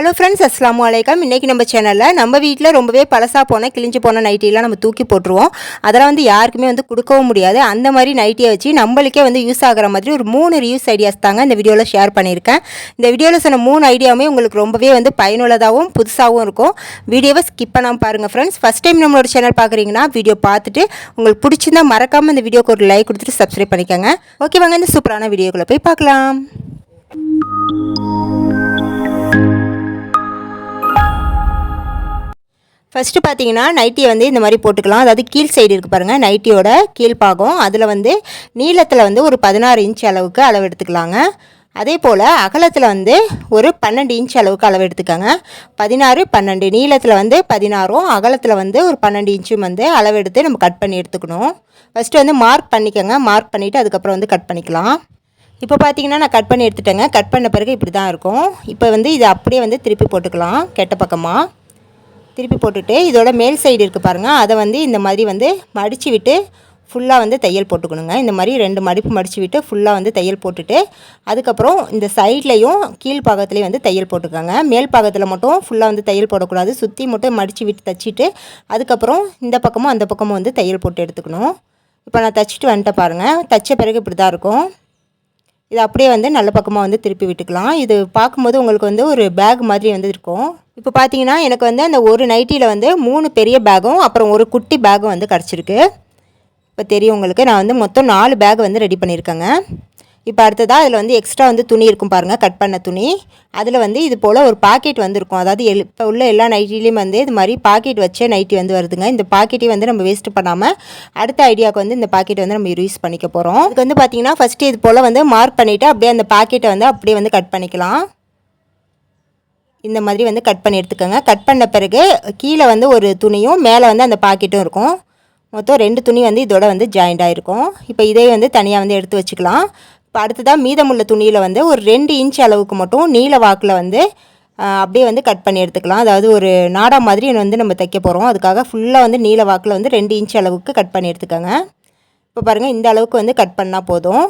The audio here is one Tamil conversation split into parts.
ஹலோ ஃப்ரெண்ட்ஸ் அஸ்லாம் வலைக்கம் இன்றைக்கி நம்ம சேனலில் நம்ம வீட்டில் ரொம்பவே பழசாக போன கிழிஞ்சு போன நைட்டிலாம் நம்ம தூக்கி போட்டுருவோம். அதெல்லாம் வந்து யாருக்குமே வந்து கொடுக்கவும் முடியாது. அந்த மாதிரி நைட்டியை வச்சு நம்மளுக்கே வந்து யூஸ் ஆகிற மாதிரி ஒரு மூணு ரியூஸ் ஐடியாஸ் தாங்க இந்த வீடியோவில் ஷேர் பண்ணியிருக்கேன். இந்த வீடியோவில் சொன்ன மூணு ஐடியாவுமே உங்களுக்கு ரொம்பவே வந்து பயனுள்ளதாகவும் புதுசாகவும் இருக்கும். வீடியோவை ஸ்கிப் பண்ணாமல் பாருங்கள் ஃப்ரெண்ட்ஸ் ஃபஸ்ட் டைம் நம்மளோட சேனல் பார்க்குறீங்கன்னா வீடியோ பார்த்துட்டு உங்களுக்கு பிடிச்சிருந்தா மறக்காமல் இந்த வீடியோக்கு ஒரு லைக் கொடுத்துட்டு சப்ஸ்கிரைப் பண்ணிக்கோங்க. ஓகே வாங்க இந்த சூப்பரான வீடியோக்குள்ளே போய் பார்க்கலாம். ஃபஸ்ட்டு பார்த்தீங்கன்னா நைட்டியை வந்து இந்த மாதிரி போட்டுக்கலாம். அதாவது கீழ் சைடு இருக்குது பாருங்கள் நைட்டியோட கீழ்ப்பாகம் அதில் வந்து நீளத்தில் வந்து ஒரு பதினாறு இன்ச் அளவுக்கு அளவு எடுத்துக்கலாங்க. அதே போல் அகலத்தில் வந்து ஒரு பன்னெண்டு இன்ச் அளவுக்கு அளவு எடுத்துக்கோங்க. பதினாறு பன்னெண்டு. நீளத்தில் வந்து பதினாறும் அகலத்தில் வந்து ஒரு பன்னெண்டு இன்ச்சும் வந்து அளவு எடுத்து நம்ம கட் பண்ணி எடுத்துக்கணும். ஃபஸ்ட்டு வந்து மார்க் பண்ணிக்கோங்க. மார்க் பண்ணிவிட்டு அதுக்கப்புறம் வந்து கட் பண்ணிக்கலாம். இப்போ பார்த்தீங்கன்னா நான் கட் பண்ணி எடுத்துட்டேங்க. கட் பண்ண பிறகு இப்படி தான் இருக்கும். இப்போ வந்து இதை அப்படியே வந்து திருப்பி போட்டுக்கலாம் கெட்ட பக்கமாக திருப்பி போட்டுட்டு இதோட மேல் சைடு இருக்குது பாருங்கள் அதை வந்து இந்த மாதிரி வந்து மடித்து விட்டு ஃபுல்லாக வந்து தையல் போட்டுக்கணுங்க. இந்த மாதிரி ரெண்டு மடிப்பு மடித்து விட்டு ஃபுல்லாக வந்து தையல் போட்டுட்டு அதுக்கப்புறம் இந்த சைட்லேயும் கீழ் பாகத்துலேயும் வந்து தையல் போட்டுக்கோங்க. மேல் பாகத்தில் மட்டும் ஃபுல்லாக வந்து தையல் போடக்கூடாது. சுற்றி மட்டும் மடித்து விட்டு தைச்சிட்டு அதுக்கப்புறம் இந்த பக்கமும் அந்த பக்கமும் வந்து தையல் போட்டு எடுத்துக்கணும். இப்போ நான் தைச்சிட்டு வந்துட்டேன் பாருங்கள் தைச்ச பிறகு இப்படி தான் இருக்கும். இது அப்படியே வந்து நல்ல பக்கமாக வந்து திருப்பி விட்டுக்கலாம். இது பார்க்கும்போது உங்களுக்கு வந்து ஒரு பேக் மாதிரி வந்து இருக்கும். இப்போ பார்த்தீங்கன்னா எனக்கு வந்து அந்த ஒரு நைட்டியில் வந்து மூணு பெரிய பேகும் அப்புறம் ஒரு குட்டி பேகும் வந்து கிடச்சிருக்கு. இப்போ தெரியும் உங்களுக்கு. நான் வந்து மொத்தம் நாலு பேக் வந்து ரெடி பண்ணியிருக்கேங்க. இப்போ அடுத்ததாக அதில் வந்து எக்ஸ்ட்ரா வந்து துணி இருக்கும் பாருங்கள் கட் பண்ண துணி. அதில் வந்து இது போல் ஒரு பாக்கெட் வந்திருக்கும். அதாவது எல் இப்போ உள்ள எல்லா நைட்டிலையும் வந்து இது மாதிரி பாக்கெட் வச்ச நைட்டி வந்து வருதுங்க. இந்த பாக்கெட்டையும் வந்து நம்ம வேஸ்ட் பண்ணாமல் அடுத்த ஐடியாவுக்கு வந்து இந்த பாக்கெட் வந்து நம்ம யூஸ் பண்ணிக்க போகிறோம் இதுக்கு வந்து பார்த்தீங்கன்னா ஃபஸ்ட்டு இது போல் வந்து மார்க் பண்ணிவிட்டு அப்படியே அந்த பாக்கெட்டை வந்து அப்படியே வந்து கட் பண்ணிக்கலாம். இந்த மாதிரி வந்து கட் பண்ணி எடுத்துக்கோங்க. கட் பண்ண பிறகு கீழே வந்து ஒரு துணியும் மேலே வந்து அந்த பாக்கெட்டும் இருக்கும். மொத்தம் ரெண்டு துணி வந்து இதோட வந்து ஜாயிண்ட் ஆகிருக்கும் இப்போ இதே வந்து தனியாக வந்து எடுத்து வச்சுக்கலாம். இப்போ அடுத்ததாக மீதமுள்ள துணியில் வந்து ஒரு ரெண்டு இன்ச் அளவுக்கு மட்டும் நீல வாக்கில் வந்து அப்படியே வந்து கட் பண்ணி எடுத்துக்கலாம். அதாவது ஒரு நாடா மாதிரி வந்து நம்ம தைக்க போகிறோம் அதுக்காக ஃபுல்லாக வந்து நீல வாக்கில் வந்து ரெண்டு இன்ச் அளவுக்கு கட் பண்ணி எடுத்துக்கோங்க. இப்போ பாருங்கள் இந்த அளவுக்கு வந்து கட் பண்ணால் போதும்.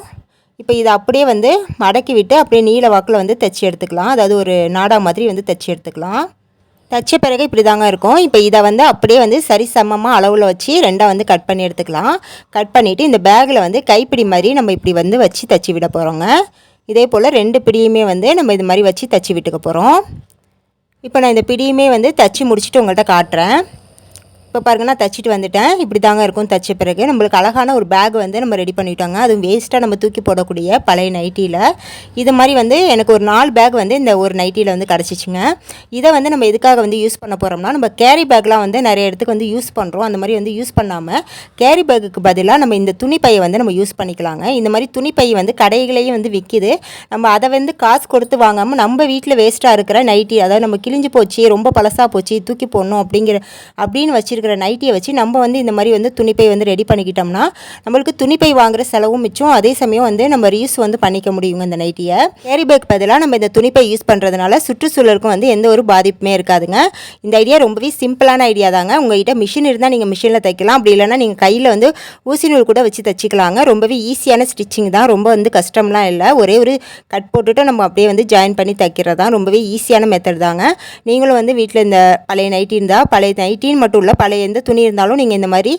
இப்போ இதை அப்படியே வந்து மடக்கி விட்டு அப்படியே நீல வாக்கில் வந்து தைச்சி எடுத்துக்கலாம். அதாவது ஒரு நாடா மாதிரி வந்து தைச்சி எடுத்துக்கலாம். தைச்ச பிறகு இப்படி தாங்க இருக்கும். இப்போ இதை வந்து அப்படியே வந்து சரிசமமாக அளவில் வச்சு ரெண்டாக வந்து கட் பண்ணி எடுத்துக்கலாம். கட் பண்ணிவிட்டு இந்த பேக்கில் வந்து கைப்பிடி மாதிரி நம்ம இப்படி வந்து வச்சு தைச்சி விட போகிறோங்க இதே போல் ரெண்டு பிடியுமே வந்து நம்ம இது மாதிரி வச்சு தைச்சி விட்டுக்க போகிறோம் இப்போ நான் இந்த பிடியுமே வந்து தைச்சி முடிச்சுட்டு உங்கள்கிட்ட காட்டுறேன். இப்போ பாருங்க நான் தச்சுட்டு வந்துட்டேன். இப்படி தாங்க இருக்கும் தச்ச பிறகு. நம்மளுக்கு அழகான ஒரு பேக் வந்து நம்ம ரெடி பண்ணிட்டோங்க. அதுவும் வேஸ்ட்டாக நம்ம தூக்கி போடக்கூடிய பழைய நைட்டியில் இது மாதிரி வந்து எனக்கு ஒரு நாலு பேக் வந்து இந்த ஒரு நைட்டியில் வந்து கிடச்சிச்சிங்க. இதை வந்து நம்ம எதுக்காக வந்து யூஸ் பண்ண போகிறோம்னா நம்ம கேரி பேக்லாம் வந்து நிறைய இடத்துக்கு வந்து யூஸ் பண்ணுறோம் அந்த மாதிரி வந்து யூஸ் பண்ணாமல் கேரி பேக்குக்கு பதிலாக நம்ம இந்த துணிப்பையை வந்து நம்ம யூஸ் பண்ணிக்கலாங்க. இந்த மாதிரி துணிப்பையை வந்து கடைகளையும் வந்து விற்கிது நம்ம அதை வந்து காசு கொடுத்து வாங்காமல் நம்ம வீட்டில் வேஸ்ட்டாக இருக்கிற நைட்டி அதாவது நம்ம கிழிஞ்சு போச்சு ரொம்ப பழசாக போச்சு தூக்கி போடணும் அப்படிங்கிற அப்படின்னு வச்சு இருக்கிற நைட்டியை வச்சு நம்ம வந்து இந்த மாதிரி வந்து துணிப்பை வந்து ரெடி பண்ணிக்கிட்டோம்னா நம்மளுக்கு துணிப்பை வாங்குற செலவும் மிச்சம். அதே சமயம் வந்து நம்ம ரீயூஸ் வந்து பண்ணிக்க முடியுங்க இந்த நைட்டியை கேரி பேக் பதிலாக நம்ம இந்த துணிப்பை யூஸ் பண்ணுறதுனால சுற்றுச்சூழலுக்கும் வந்து எந்த ஒரு பாதிப்புமே இருக்காதுங்க. இந்த ஐடியா ரொம்பவே சிம்பிளான ஐடியா தாங்க. உங்கள்கிட்ட மிஷின் இருந்தால் நீங்கள் மிஷினில் தைக்கலாம். அப்படி இல்லைனா நீங்கள் கையில் வந்து ஊசி நூல் கூட வச்சு தைச்சிக்கலாங்க. ரொம்பவே ஈஸியான ஸ்டிச்சிங் தான். ரொம்ப வந்து கஷ்டம்லாம் இல்லை. ஒரே ஒரு கட் போட்டுட்டு நம்ம அப்படியே வந்து ஜாயின் பண்ணி தைக்கிறது தான் ரொம்பவே ஈஸியான மெத்தட் தாங்க. நீங்களும் வந்து வீட்டில் இந்த பழைய நைட்டி இருந்தால் பழைய நைட்டின்னு மட்டும் இல்லை பழைய எந்த துணி இருந்தாலும் நீங்கள் இந்த மாதிரி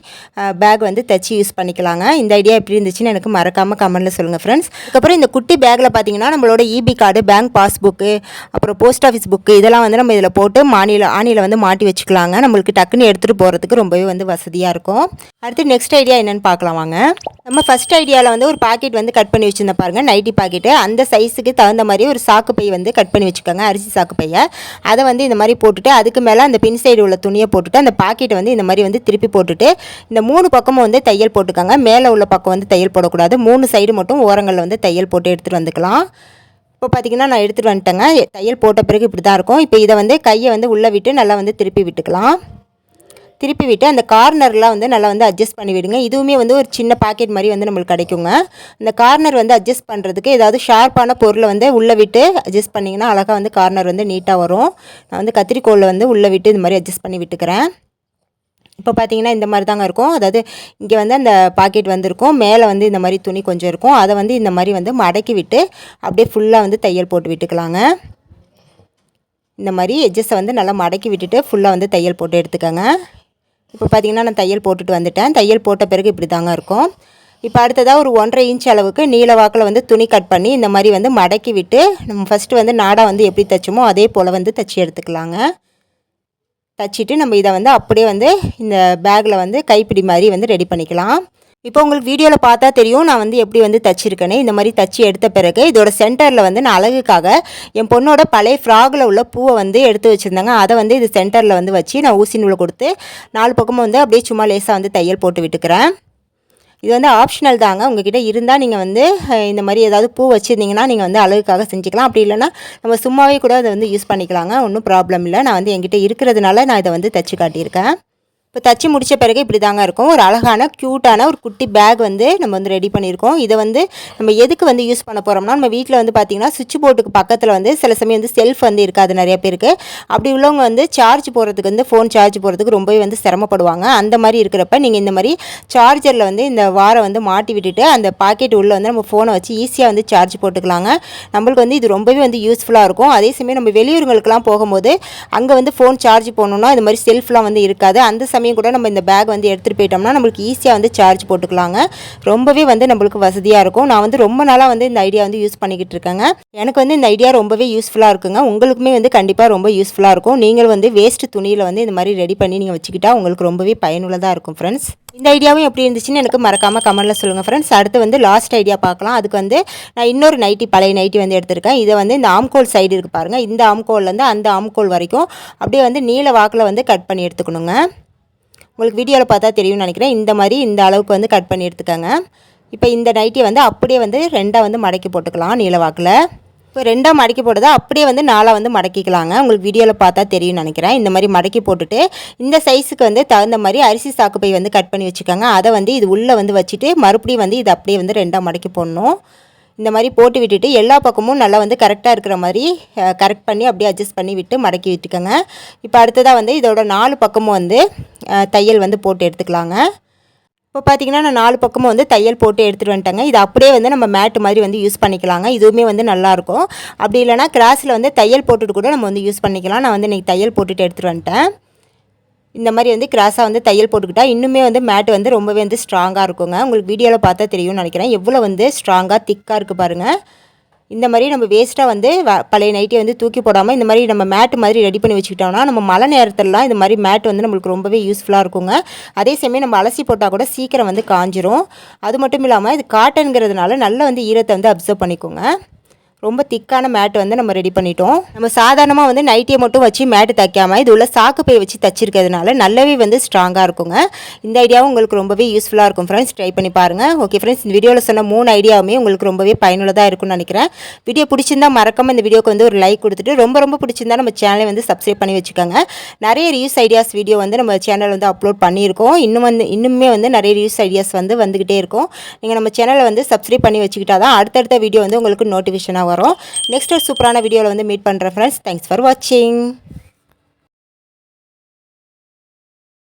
பேக் வந்து தைச்சி யூஸ் பண்ணிக்கலாங்க. இந்த ஐடியா எப்படி இருந்துச்சுன்னு எனக்கு மறக்காமல் கமெண்ட்டில் சொல்லுங்கள் ஃப்ரெண்ட்ஸ் அதுக்கப்புறம் இந்த குட்டி பேக்கில் பார்த்தீங்கன்னா நம்மளோட இபி கார்டு பேங்க் பாஸ்புக்கு அப்புறம் போஸ்ட் ஆஃபீஸ் புக்கு இதெல்லாம் வந்து நம்ம இதில் போட்டு மானியில் ஆணியில் வந்து மாட்டி வச்சுக்கலாங்க. நம்மளுக்கு டக்குன்னு எடுத்துகிட்டு போகிறதுக்கு ரொம்பவே வந்து வசதியாக இருக்கும். அடுத்து நெக்ஸ்ட் ஐடியா என்னென்னு பார்க்கலாம் வாங்க. நம்ம ஃபஸ்ட் ஐடியாவில் வந்து ஒரு பாக்கெட் வந்து கட் பண்ணி வச்சுருந்த பாருங்கள் நைட்டி பாக்கெட்டு அந்த சைஸுக்கு தகுந்த மாதிரி ஒரு சாக்கு பை வந்து கட் பண்ணி வச்சுக்கோங்க அரிசி சாக்கு பையை. அதை வந்து இந்த மாதிரி போட்டுட்டு அதுக்கு மேலே அந்த பின் சைடு உள்ள துணியை போட்டுட்டு அந்த பாக்கெட்டை வந்து இந்த மாதிரி வந்து திருப்பி போட்டுட்டு இந்த மூணு பக்கமும் வந்து தையல் போட்டுக்கோங்க. மேலே உள்ள பக்கம் வந்து தையல் போடக்கூடாது. மூணு சைடு மட்டும் ஓரங்களில் வந்து தையல் போட்டு எடுத்துகிட்டு வந்துக்கலாம். இப்போ பார்த்திங்கன்னா நான் எடுத்துகிட்டு வந்துட்டேங்க. தையல் போட்ட பிறகு இப்படி தான் இருக்கும். இப்போ இதை வந்து கையை வந்து உள்ளே விட்டு நல்லா வந்து திருப்பி விட்டுக்கலாம். திருப்பி விட்டு அந்த கார்னர்லாம் வந்து நல்லா வந்து அட்ஜஸ்ட் பண்ணி விடுங்க. இதுவுமே வந்து ஒரு சின்ன பாக்கெட் மாதிரி வந்து நம்மளுக்கு கிடைக்குங்க. இந்த கார்னர் வந்து அட்ஜஸ்ட் பண்ணுறதுக்கு ஏதாவது ஷார்ப்பான பொருளை வந்து உள்ளே விட்டு அட்ஜஸ்ட் பண்ணிங்கன்னா அழகாக வந்து கார்னர் வந்து நீட்டாக வரும். நான் வந்து கத்திரிக்கோளில் வந்து உள்ளே விட்டு இது மாதிரி அட்ஜஸ்ட் பண்ணி விட்டுக்கிறேன். இப்போ பார்த்தீங்கன்னா இந்த மாதிரி தாங்க இருக்கும். அதாவது இங்கே வந்து அந்த பாக்கெட் வந்திருக்கும். மேலே வந்து இந்த மாதிரி துணி கொஞ்சம் இருக்கும். அதை வந்து இந்த மாதிரி வந்து மடக்கி விட்டு அப்படியே ஃபுல்லாக வந்து தையல் போட்டு விட்டுக்கலாங்க. இந்த மாதிரி எஜ்ஜஸை வந்து நல்லா மடக்கி விட்டுட்டு ஃபுல்லாக வந்து தையல் போட்டு எடுத்துக்கோங்க. இப்போ பார்த்தீங்கன்னா நான் தையல் போட்டுட்டு வந்துட்டேன். தையல் போட்ட பிறகு இப்படி தாங்க இருக்கும். இப்போ அடுத்ததாக ஒரு ஒன்றரை இன்ச் அளவுக்கு நீல வாக்கில் வந்து துணி கட் பண்ணி இந்த மாதிரி வந்து மடக்கி விட்டு நம்ம ஃபஸ்ட்டு வந்து நாடா வந்து எப்படி தைச்சோமோ அதே போல் வந்து தைச்சி எடுத்துக்கலாங்க. தச்சிட்டு நம்ம இதை வந்து அப்படியே வந்து இந்த பேக்கில் வந்து கைப்பிடி மாதிரி வந்து ரெடி பண்ணிக்கலாம். இப்போ உங்களுக்கு வீடியோவில் பார்த்தா தெரியும் நான் வந்து எப்படி வந்து தச்சிருக்கேனே. இந்த மாதிரி தச்சு எடுத்த பிறகு இதோட சென்டரில் வந்து நான் அழகுக்காக என் பொண்ணோட பழைய ஃப்ராகில் உள்ள பூவை வந்து எடுத்து வச்சுருந்தாங்க. அதை வந்து இது சென்டரில் வந்து வச்சு நான் ஊசி நூலை கொடுத்து நாலு பக்கமும் வந்து அப்படியே சும்மா லேசாக வந்து தையல் போட்டு விட்டுக்கிறேன். இது வந்து ஆப்ஷனல் தாங்க. உங்ககிட்ட இருந்தால் நீங்கள் வந்து இந்த மாதிரி ஏதாவது பூ வச்சுருந்தீங்கன்னா நீங்கள் வந்து அழகுக்காக செஞ்சுக்கலாம். அப்படி இல்லைன்னா நம்ம சும்மாவே கூட அதை வந்து யூஸ் பண்ணிக்கலாங்க. ஒன்றும் ப்ராப்ளம் இல்லை. நான் வந்து என்கிட்ட இருக்கிறதுனால நான் இதை வந்து தச்சு காட்டியிருக்கேன். இப்போ தச்சு முடித்த பிறகு இப்படி தாங்க இருக்கும். ஒரு அழகான க்யூட்டான ஒரு குட்டி பேக் வந்து நம்ம வந்து ரெடி பண்ணியிருக்கோம். இதை வந்து நம்ம எதுக்கு வந்து யூஸ் பண்ண போகிறோம்னா நம்ம வீட்டில் வந்து பார்த்திங்கன்னா சுவிட்ச் போர்டுக்கு பக்கத்தில் வந்து சில சமயம் வந்து செல்ஃப் வந்து இருக்காது நிறைய பேருக்கு. அப்படி உள்ளவங்க வந்து சார்ஜ் போகிறதுக்கு வந்து ஃபோன் சார்ஜ் போகிறதுக்கு ரொம்பவே வந்து சிரமப்படுவாங்க. அந்த மாதிரி இருக்கிறப்ப நீங்கள் இந்த மாதிரி சார்ஜரில் வந்து இந்த வாரம் வந்து மாட்டி விட்டுட்டு அந்த பாக்கெட் உள்ளே வந்து நம்ம ஃபோனை வச்சு ஈஸியாக வந்து சார்ஜ் போட்டுக்கலாங்க. நம்மளுக்கு வந்து இது ரொம்பவே வந்து யூஸ்ஃபுல்லாக இருக்கும். அதே சமயம் நம்ம வெளியூருங்களுக்கெல்லாம் போகும்போது அங்கே வந்து ஃபோன் சார்ஜ் போடணுன்னா இந்த மாதிரி செல்ஃப்லாம் வந்து இருக்காது. அந்த சமயம் கூட நம்ம இந்த பேக் வந்து எடுத்துகிட்டு போயிட்டோம்னா நம்மளுக்கு ஈஸியாக வந்து சார்ஜ் போட்டுக்கலாங்க. ரொம்பவே வந்து நம்மளுக்கு வசதியாக இருக்கும். நான் வந்து ரொம்ப நாளாக வந்து இந்த ஐடியா வந்து யூஸ் பண்ணிக்கிட்டு இருக்கேங்க. எனக்கு வந்து இந்த ஐடியா ரொம்பவே யூஸ்ஃபுல்லாக இருக்குங்க. உங்களுக்குமே வந்து கண்டிப்பாக ரொம்ப யூஸ்ஃபுல்லாக இருக்கும். நீங்கள் வந்து வேஸ்ட் துணியில் வந்து இந்த மாதிரி ரெடி பண்ணி நீங்கள் வச்சுக்கிட்டா உங்களுக்கு ரொம்பவே பயனுள்ளதாக இருக்கும் ஃப்ரெண்ட்ஸ் இந்த ஐடியாவும் எப்படி இருந்துச்சுன்னு எனக்கு மறக்காமல் கமெண்ட்டில் சொல்லுங்கள் ஃப்ரெண்ட்ஸ் அடுத்து வந்து லாஸ்ட் ஐடியா பார்க்கலாம். அதுக்கு வந்து நான் இன்னொரு நைட்டி பழைய நைட்டி வந்து எடுத்திருக்கேன். இதை வந்து இந்த ஆம்கோல் சைடு இருக்குது பாருங்கள் இந்த ஆம்கோல்லேருந்து அந்த ஆம்கோல் வரைக்கும் அப்படியே வந்து நீல வாக்கில் வந்து கட் பண்ணி எடுத்துக்கணுங்க. உங்களுக்கு வீடியோவில் பார்த்தா தெரியும்னு நினைக்கிறேன். இந்த மாதிரி இந்த அளவுக்கு வந்து கட் பண்ணி எடுத்துக்கோங்க. இப்போ இந்த நைட்டியை வந்து அப்படியே வந்து ரெண்டாக வந்து மடக்கி போட்டுக்கலாம் நீளவாக்கில் இப்போ ரெண்டாக மடக்கி போட்டதை அப்படியே வந்து நாலாக வந்து மடக்கிக்கலாங்க. உங்களுக்கு வீடியோவில் பார்த்தா தெரியும்னு நினைக்கிறேன். இந்த மாதிரி மடக்கி போட்டுட்டு இந்த சைஸுக்கு வந்து தகுந்த மாதிரி அரிசி சாக்குப்பை வந்து கட் பண்ணி வச்சுக்கோங்க. அதை வந்து இது உள்ளே வந்து வச்சுட்டு மறுபடியும் வந்து இது அப்படியே வந்து ரெண்டாக மடக்கி போடணும். இந்த மாதிரி போட்டு விட்டுட்டு எல்லா பக்கமும் நல்லா வந்து கரெக்டாக இருக்கிற மாதிரி கரெக்ட் பண்ணி அப்படியே அட்ஜஸ்ட் பண்ணி விட்டு மடக்கி விட்டுக்கோங்க. இப்போ அடுத்ததாக வந்து இதோட நாலு பக்கமும் வந்து தையல் வந்து போட்டு எடுத்துக்கலாங்க. இப்போ பார்த்திங்கன்னா நான் நாலு பக்கமும் வந்து தையல் போட்டு எடுத்துகிட்டு வந்துட்டேங்க. இது அப்படியே வந்து நம்ம மேட்டு மாதிரி வந்து யூஸ் பண்ணிக்கலாங்க. இதுவுமே வந்து நல்லாயிருக்கும் அப்படி இல்லைனா கிராஸில் வந்து தையல் போட்டுட்டு கூட நம்ம வந்து யூஸ் பண்ணிக்கலாம். நான் வந்து இன்றைக்கி தையல் போட்டுட்டு எடுத்துகிட்டு வந்துட்டேன். இந்த மாதிரி வந்து கிராஸாக வந்து தையல் போட்டுக்கிட்டால் இன்னுமே வந்து மேட் வந்து ரொம்பவே வந்து ஸ்ட்ராங்காக இருக்குங்க. உங்களுக்கு வீடியோவில் பார்த்தா தெரியும்னு நினைக்கிறேன். எவ்வளோ வந்து ஸ்ட்ராங்காக திக்காக இருக்குது பாருங்கள் இந்த மாதிரி நம்ம வேஸ்ட்டாக வந்து பழைய நைட்டே வந்து தூக்கி போடாமல் இந்த மாதிரி நம்ம மேட் மாதிரி ரெடி பண்ணி வச்சுக்கிட்டோம்னா நம்ம மழை நேரத்துலலாம் இந்த மாதிரி மேட் வந்து நம்மளுக்கு ரொம்பவே யூஸ்ஃபுல்லாக இருக்குங்க. அதே சமயம் நம்ம அலசி போட்டால் கூட சீக்கிரம் வந்து காஞ்சிரும். அது மட்டும் இல்லாமல் இது காட்டனுங்கிறதுனால நல்லா வந்து ஈரத்தை வந்து அப்சர்வ் பண்ணிக்கோங்க. ரொம்ப திக்கான மேட் வந்து நம்ம ரெடி பண்ணிட்டோம். நம்ம சாதாரணமாக வந்து நைட்டியை மட்டும் வச்சு மேட்டு தைக்காமல் இது உள்ள சாக்கு பை வச்சு தச்சிருக்கிறதுனால நல்லாவே வந்து ஸ்ட்ராங்காக இருக்குங்க. இந்த ஐடியாவும் உங்களுக்கு ரொம்பவே யூஸ்ஃபுல்லாக இருக்கும் ஃப்ரெண்ட்ஸ் ட்ரை பண்ணி பாருங்கள் ஓகே ஃப்ரெண்ட்ஸ் இந்த வீடியோவில் சொன்ன மூணு ஐடியாவுமே உங்களுக்கு ரொம்பவே பயனுள்ளதாக இருக்கும்னு நினைக்கிறேன். வீடியோ பிடிச்சிருந்தா மறக்காம இந்த வீடியோக்கு வந்து ஒரு லைக் கொடுத்துட்டு ரொம்ப ரொம்ப பிடிச்சிருந்தா நம்ம சேனலை வந்து சப்ஸ்கிரைப் பண்ணி வச்சுக்கோங்க. நிறைய ரியூஸ் ஐடியாஸ் வீடியோ வந்து நம்ம சேனல் வந்து அப்லோட் பண்ணியிருக்கோம். இன்னும் வந்து இன்னுமே வந்து நிறைய ரியூஸ் ஐடியாஸ் வந்து வந்துக்கிட்டே இருக்கும். நீங்கள் நம்ம சேனலை வந்து சப்ஸ்கிரைப் பண்ணி வச்சுக்கிட்டா தான் அடுத்தடுத்த வீடியோ வந்து உங்களுக்கு நோட்டிஃபிகேஷனாக வரும். நெக்ஸ்ட் ஒரு சூப்பரான வீடியோவில் வந்து மீட் பண்ணுறேன் ஃப்ரெண்ட்ஸ் தேங்க்ஸ் ஃபார் வாட்சிங்